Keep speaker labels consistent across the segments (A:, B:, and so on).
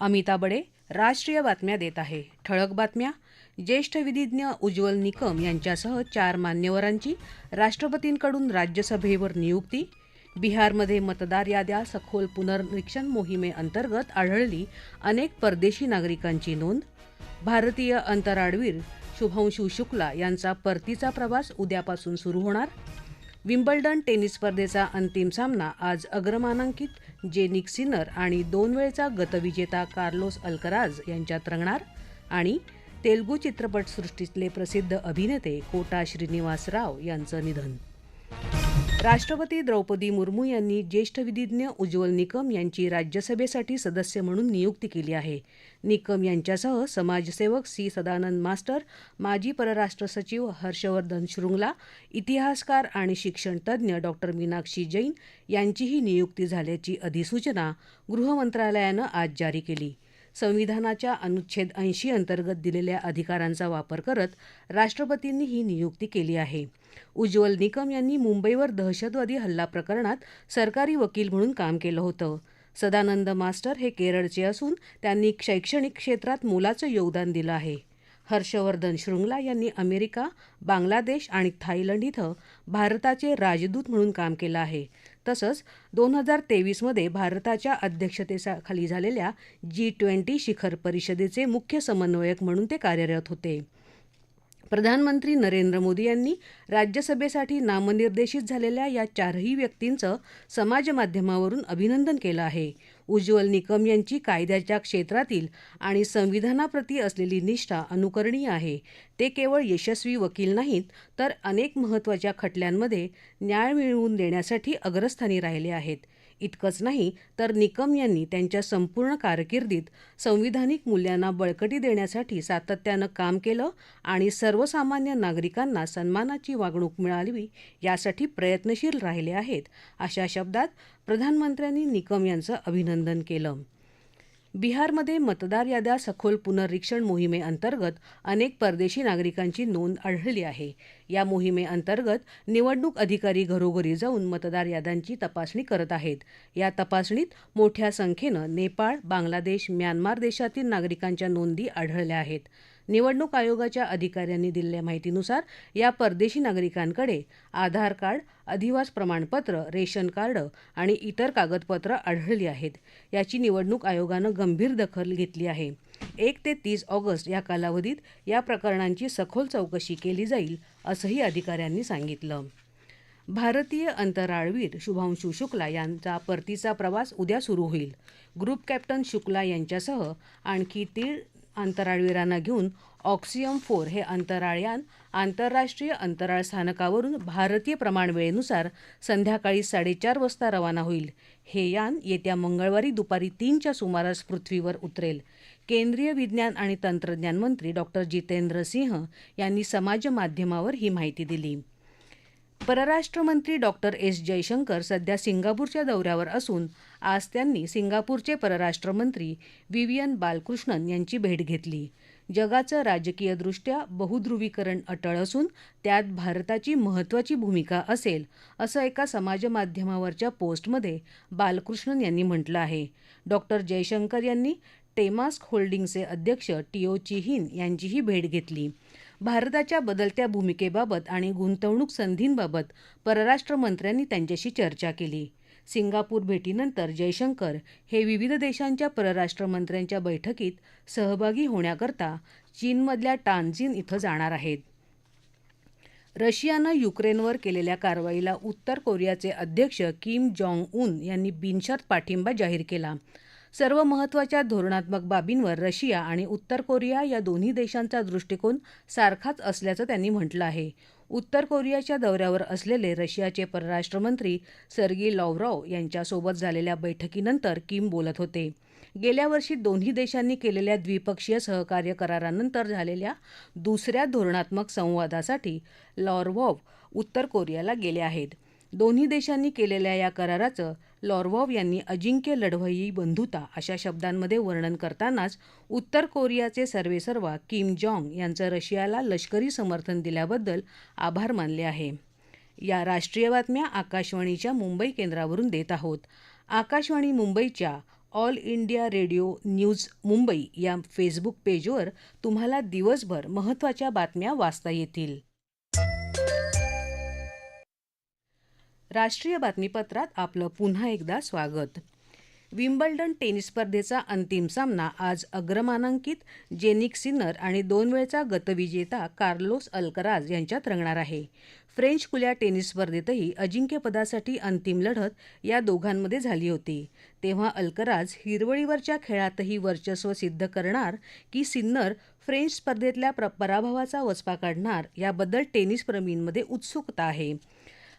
A: अमिता बडे राष्ट्रीय बातम्या देत आहे. ठळक बातम्या. ज्येष्ठ विधिज्ञ उज्ज्वल निकम यांच्यासह चार मान्यवरांची राष्ट्रपतींकडून राज्यसभेवर नियुक्ती. बिहारमध्ये मतदार याद्या सखोल पुनर्निरीक्षण मोहिमेअंतर्गत आढळली अनेक परदेशी नागरिकांची नोंद. भारतीय अंतराळवीर शुभांशू शुक्ला यांचा परतीचा प्रवास उद्यापासून सुरू होणार. विम्बल्डन टेनिस स्पर्धेचा अंतिम सामना आज अग्रमानांकित जेनिक सिनर आणि दोन वेळचा गतविजेता कार्लोस अल्कराज यांच्यात रंगणार आणि तेलुगू चित्रपटसृष्टीतले प्रसिद्ध अभिनेते कोटा श्रीनिवास राव यांचं निधन. राष्ट्रपती द्रौपदी मुर्मू यांनी ज्येष्ठ विधिज्ञ उज्ज्वल निकम यांची राज्यसभेसाठी सदस्य म्हणून नियुक्ती केली आहे. निकम यांच्यासह समाजसेवक सी. सदानंद मास्टर माजी परराष्ट्र सचिव हर्षवर्धन शृंगला इतिहासकार आणि शिक्षणतज्ज्ञ डॉक्टर मीनाक्षी जैन यांचीही नियुक्ती झाल्याची अधिसूचना गृहमंत्रालयानं आज जारी केली. संविधानाच्या अनुच्छेद ऐंशी अंतर्गत दिलेल्या अधिकारांचा वापर करत राष्ट्रपतींनी ही नियुक्ती केली आहे. उज्ज्वल निकम यांनी मुंबईवर दहशतवादी हल्ला प्रकरणात सरकारी वकील म्हणून काम केलं होतं. सदानंद मास्टर हे केरळचे असून त्यांनी शैक्षणिक क्षेत्रात मोलाचं योगदान दिलं आहे. हर्षवर्धन शृंगला यांनी अमेरिका बांगलादेश आणि थायलंड इथं भारताचे राजदूत म्हणून काम केलं आहे. तसंच दोन हजार तेवीसमध्ये भारताच्या अध्यक्षतेखाली झालेल्या जी ट्वेंटी शिखर परिषदेचे मुख्य समन्वयक म्हणून ते कार्यरत होते. प्रधानमंत्री नरेंद्र मोदी यांनी राज्यसभेसाठी नामनिर्देशित झालेल्या या चारही व्यक्तींचं समाजमाध्यमावरून अभिनंदन केलं आहे. उज्ज्वल निकम यांची कायद्याच्या क्षेत्रातील आणि संविधानाप्रती असलेली निष्ठा अनुकरणीय आहे. ते केवळ यशस्वी वकील नाहीत तर अनेक महत्त्वाच्या खटल्यांमध्ये न्याय मिळवून देण्यासाठी अग्रस्थानी राहिले आहेत. इतकंच नाही तर निकम यांनी त्यांच्या संपूर्ण कारकिर्दीत संविधानिक मूल्यांना बळकटी देण्यासाठी सातत्यानं काम केलं आणि सर्वसामान्य नागरिकांना सन्मानाची वागणूक मिळावी यासाठी प्रयत्नशील राहिले आहेत अशा शब्दात प्रधानमंत्र्यांनी निकम यांचं अभिनंदन केलं. बिहारमध्ये मतदार याद्या सखोल पुनर्रीक्षण मोहिमेअंतर्गत अनेक परदेशी नागरिकांची नोंद आढळली आहे. या मोहिमेअंतर्गत निवडणूक अधिकारी घरोघरी जाऊन मतदार याद्यांची तपासणी करत आहेत. या तपासणीत मोठ्या संख्येनं नेपाळ बांगलादेश म्यानमार देशातील नागरिकांच्या नोंदी आढळल्या आहेत. निवडणूक आयोगाच्या अधिकाऱ्यांनी दिलेल्या माहितीनुसार या परदेशी नागरिकांकडे आधार कार्ड अधिवास प्रमाणपत्र रेशन कार्ड आणि इतर कागदपत्रं आढळली आहेत. याची निवडणूक आयोगानं गंभीर दखल घेतली आहे. एक ते तीस ऑगस्ट या कालावधीत या प्रकरणांची सखोल चौकशी केली जाईल असंही अधिकाऱ्यांनी सांगितलं. भारतीय अंतराळवीर शुभांशू शुक्ला यांचा परतीचा प्रवास उद्या सुरू होईल. ग्रुप कॅप्टन शुक्ला यांच्यासह आणखी तीन अंतराळवीरांना घेऊन ऑक्सियम फोर हे अंतराळयान आंतरराष्ट्रीय अंतराळ स्थानकावरून भारतीय प्रमाणवेळेनुसार संध्याकाळी साडेचार वाजता रवाना होईल. हे यान येत्या मंगळवारी दुपारी तीनच्या सुमारास पृथ्वीवर उतरेल. केंद्रीय विज्ञान आणि तंत्रज्ञान मंत्री डॉक्टर जितेंद्र सिंह यांनी समाजमाध्यमावर ही माहिती दिली. परराष्ट्रमंत्री डॉक्टर एस. जयशंकर सध्या सिंगापूरच्या दौऱ्यावर असून आज त्यांनी सिंगापूरचे परराष्ट्रमंत्री विवियन बालकृष्णन यांची भेट घेतली. जगाचं राजकीयदृष्ट्या बहुध्रुवीकरण अटळ असून त्यात भारताची महत्त्वाची भूमिका असेल असं एका समाजमाध्यमावरच्या पोस्टमध्ये बालकृष्णन यांनी म्हटलं आहे. डॉक्टर जयशंकर यांनी टेमास्क होल्डिंगचे अध्यक्ष टिओ चिहीन यांचीही भेट घेतली. भारताच्या बदलत्या भूमिकेबाबत आणि गुंतवणूक संधींबाबत परराष्ट्र मंत्र्यांनी त्यांच्याशी चर्चा केली. सिंगापूर भेटीनंतर जयशंकर हे विविध देशांच्या परराष्ट्र मंत्र्यांच्या बैठकीत सहभागी होण्याकरता चीनमधल्या टानझिन इथं जाणार आहेत. रशियानं युक्रेनवर केलेल्या कारवाईला उत्तर कोरियाचे अध्यक्ष किम जॉंग उन यांनी बिनशर्त पाठिंबा जाहीर केला. सर्व महत्त्वाच्या धोरणात्मक बाबींवर रशिया आणि उत्तर कोरिया या दोन्ही देशांचा दृष्टिकोन सारखाच असल्याचं त्यांनी म्हटलं आहे. उत्तर कोरियाच्या दौऱ्यावर असलेले रशियाचे परराष्ट्रमंत्री सर्गी लॉवरॉव यांच्यासोबत झालेल्या बैठकीनंतर किम बोलत होते. गेल्या वर्षी दोन्ही देशांनी केलेल्या द्विपक्षीय सहकार्य करारानंतर झालेल्या दुसऱ्या धोरणात्मक संवादासाठी लॉर्वॉव उत्तर कोरियाला गेले आहेत. दोन्ही देशांनी केलेल्या या कराराचं लॉर्वॉव यांनी अजिंक्य लढवई बंधुता अशा शब्दांमध्ये वर्णन करतानाच उत्तर कोरियाचे सर्वेसर्वा किम जॉंग यांचं रशियाला लष्करी समर्थन दिल्याबद्दल आभार मानले आहे. या राष्ट्रीय बातम्या आकाशवाणीच्या मुंबई केंद्रावरून देत आहोत. आकाशवाणी मुंबईच्या all India radio news Mumbai या फेसबुक पेजवर तुम्हाला दिवसभर महत्त्वाच्या बातम्या वाचता येतील. राष्ट्रीय बातमीपत्रात आपलं पुन्हा एकदा स्वागत. विम्बल्डन टेनिस स्पर्धेचा अंतिम सामना आज अग्रमानांकित जेनिक सिन्नर आणि दोन वेळचा गतविजेता कार्लोस अल्कराज यांच्यात रंगणार आहे. फ्रेंच खुल्या टेनिस स्पर्धेतही अजिंक्यपदासाठी अंतिम लढत या दोघांमध्ये झाली होती. तेव्हा अल्कराज हिरवळीवरच्या खेळातही वर्चस्व सिद्ध करणार की सिन्नर फ्रेंच स्पर्धेतल्या पराभवाचा वचपा काढणार याबद्दल टेनिसप्रेमींमध्ये उत्सुकता आहे.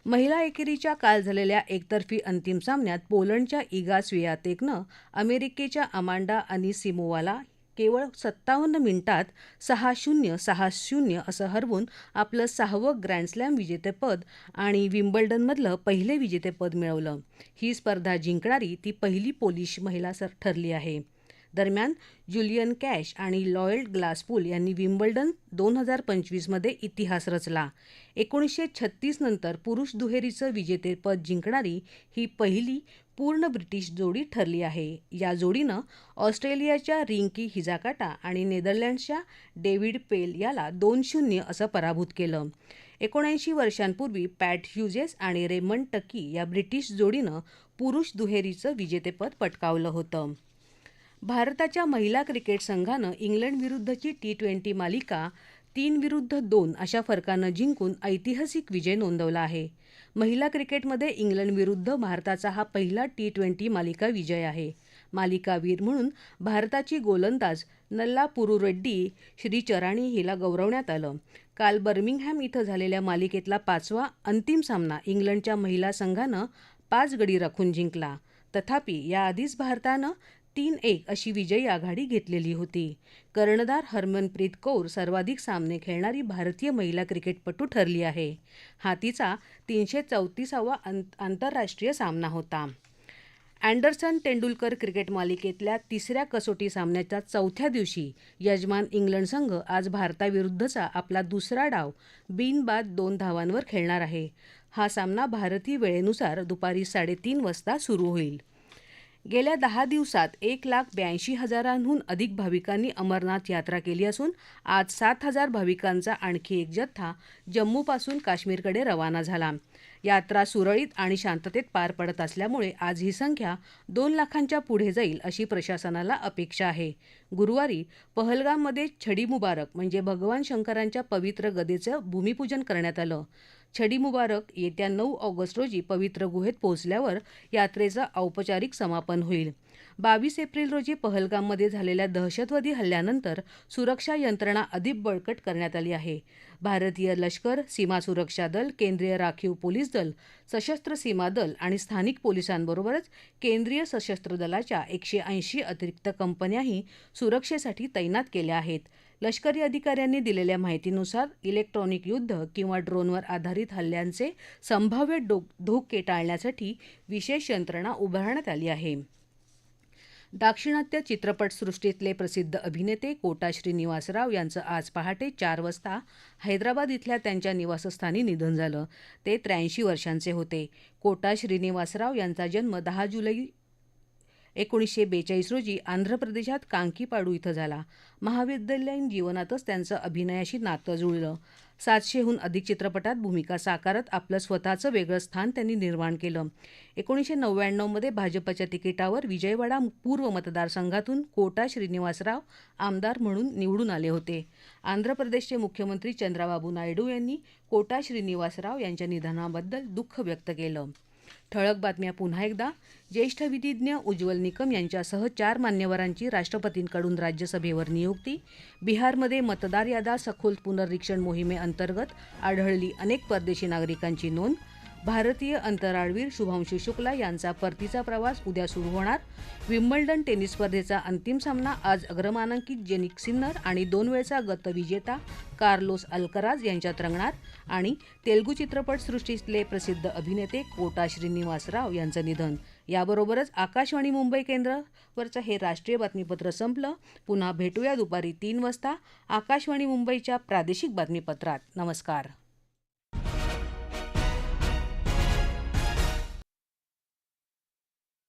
A: महिला एकेरीच्या काल झालेल्या एकतर्फी अंतिम सामन्यात पोलंडच्या इगा स्वियातेकनं अमेरिकेच्या अमांडा अनिसिमोवाला केवळ सत्तावन्न मिनिटात सहा शून्य सहा शून्य असं हरवून आपलं सहावं ग्रँडस्लॅम विजेतेपद आणि विम्बल्डनमधलं पहिले विजेतेपद मिळवलं. ही स्पर्धा जिंकणारी ती पहिली पोलिश महिला सर ठरली आहे. दरम्यान जुलियन कॅश आणि लॉयल्ड ग्लासपूल यांनी विम्बल्डन दोन हजार पंचवीसमध्ये इतिहास रचला. एकोणीसशे छत्तीस नंतर पुरुष दुहेरीचं विजेतेपद जिंकणारी ही पहिली पूर्ण ब्रिटिश जोडी ठरली आहे. या जोडीनं ऑस्ट्रेलियाच्या रिंकी हिजाकाटा आणि नेदरलँड्सच्या डेव्हिड पेल याला दोन शून्य असं पराभूत केलं. एकोणऐंशी वर्षांपूर्वी पॅट ह्युजेस आणि रेमंड टकी या ब्रिटिश जोडीनं पुरुष दुहेरीचं विजेतेपद पटकावलं होतं. भारताच्या महिला क्रिकेट संघानं इंग्लंडविरुद्धची टी ट्वेंटी मालिका तीन विरुद्ध दोन अशा फरकानं जिंकून ऐतिहासिक विजय नोंदवला आहे. महिला क्रिकेटमध्ये इंग्लंडविरुद्ध भारताचा हा पहिला टी ट्वेंटी मालिका विजय आहे. मालिकावीर म्हणून भारताची गोलंदाज नल्ला पुरुरेड्डी श्रीचराणी हिला गौरवण्यात आलं. काल बर्मिंगहॅम इथं झालेल्या मालिकेतला पाचवा अंतिम सामना इंग्लंडच्या महिला संघानं पाच गडी राखून जिंकला. तथापि याआधीच भारतानं तीन एक अशी विजयी आघाडी घेतलेली होती. कर्णधार हरमनप्रीत कौर सर्वाधिक सामने खेळणारी भारतीय महिला क्रिकेटपटू ठरली आहे. हा तिचा तीनशे चौतीसावा अंत आंतरराष्ट्रीय सामना होता. अँडरसन तेंडुलकर क्रिकेट मालिकेतल्या तिसऱ्या कसोटी सामन्याच्या चौथ्या दिवशी यजमान इंग्लंड संघ आज भारताविरुद्धचा आपला दुसरा डाव बिनबाद दोन धावांवर खेळणार आहे. हा सामना भारतीय वेळेनुसार दुपारी साडेतीन वाजता सुरू होईल. गेल्या दहा दिवसात एक लाख ब्याऐंशी हजारांहून अधिक भाविकांनी अमरनाथ यात्रा केली असून आज सात हजार भाविकांचा आणखी एक जथ्था जम्मूपासून काश्मीरकडे रवाना झाला. यात्रा सुरळीत आणि शांततेत पार पडत असल्यामुळे आज ही संख्या दोन लाखांच्या पुढे जाईल अशी प्रशासनाला अपेक्षा आहे. गुरुवारी पहलगाममध्ये छडी मुबारक म्हणजे भगवान शंकरांच्या पवित्र गदेचं भूमिपूजन करण्यात आलं. छडी मुबारक येत्या नऊ ऑगस्ट रोजी पवित्र गुहेत पोहोचल्यावर यात्रेचं औपचारिक समापन होईल. बावीस एप्रिल रोजी पहलगाममध्ये झालेल्या दहशतवादी हल्ल्यानंतर सुरक्षा यंत्रणा अधिक बळकट करण्यात आली आहे. भारतीय लष्कर सीमा सुरक्षा दल केंद्रीय राखीव पोलीस दल सशस्त्र सीमा दल आणि स्थानिक पोलिसांबरोबरच केंद्रीय सशस्त्र दलाच्या एकशे ऐंशी अतिरिक्त कंपन्याही सुरक्षेसाठी तैनात केल्या आहेत. लष्करी अधिकाऱ्यांनी दिलेल्या माहितीनुसार इलेक्ट्रॉनिक युद्ध किंवा ड्रोनवर आधारित हल्ल्यांचे संभाव्य धोके टाळण्यासाठी विशेष यंत्रणा उभारण्यात आली आहे. दाक्षिणात्य चित्रपटसृष्टीतले प्रसिद्ध अभिनेते कोटा श्रीनिवासराव यांचं आज पहाटे चार वाजता हैदराबाद इथल्या त्यांच्या निवासस्थानी निधन झालं. ते त्र्याऐंशी वर्षांचे होते. कोटा श्रीनिवासराव यांचा जन्म दहा जुलै एकोणीसशे बेचाळीस रोजी आंध्र प्रदेशात कांकीपाडू इथं झाला. महाविद्यालयीन जीवनातच त्यांचं अभिनयाशी नातं जुळलं. सातशेहून अधिक चित्रपटात भूमिका साकारत आपलं स्वतःचं वेगळं स्थान त्यांनी निर्माण केलं. एकोणीसशे नव्याण्णवमध्ये भाजपच्या तिकिटावर विजयवाडा पूर्व मतदारसंघातून कोटा श्रीनिवासराव आमदार म्हणून निवडून आले होते. आंध्र प्रदेशचे मुख्यमंत्री चंद्राबाबू नायडू यांनी कोटा श्रीनिवासराव यांच्या निधनाबद्दल दुःख व्यक्त केलं. ठळक बातम्या पुन्हा एकदा. ज्येष्ठ विधिज्ञ उज्ज्वल निकम यांच्यासह चार मान्यवरांची राष्ट्रपतींकडून राज्यसभेवर नियुक्ती. बिहारमध्ये मतदार यादा सखोल पुनर्रीक्षण मोहिमेअंतर्गत आढळली अनेक परदेशी नागरिकांची नोंद. भारतीय अंतराळवीर शुभांशू शुक्ला यांचा परतीचा प्रवास उद्या सुरू होणार. विम्बल्डन टेनिस स्पर्धेचा अंतिम सामना आज अग्रमानांकित जेनिक सिन्नर आणि दोन वेळचा गतविजेता कार्लोस अल्कराज यांच्यात रंगणार आणि तेलगू चित्रपटसृष्टीतले प्रसिद्ध अभिनेते कोटा श्रीनिवासराव यांचं निधन. याबरोबरच आकाशवाणी मुंबई केंद्रावरचं हे राष्ट्रीय बातमीपत्र संपलं. पुन्हा भेटूया दुपारी तीन वाजता आकाशवाणी मुंबईच्या प्रादेशिक बातमीपत्रात. नमस्कार.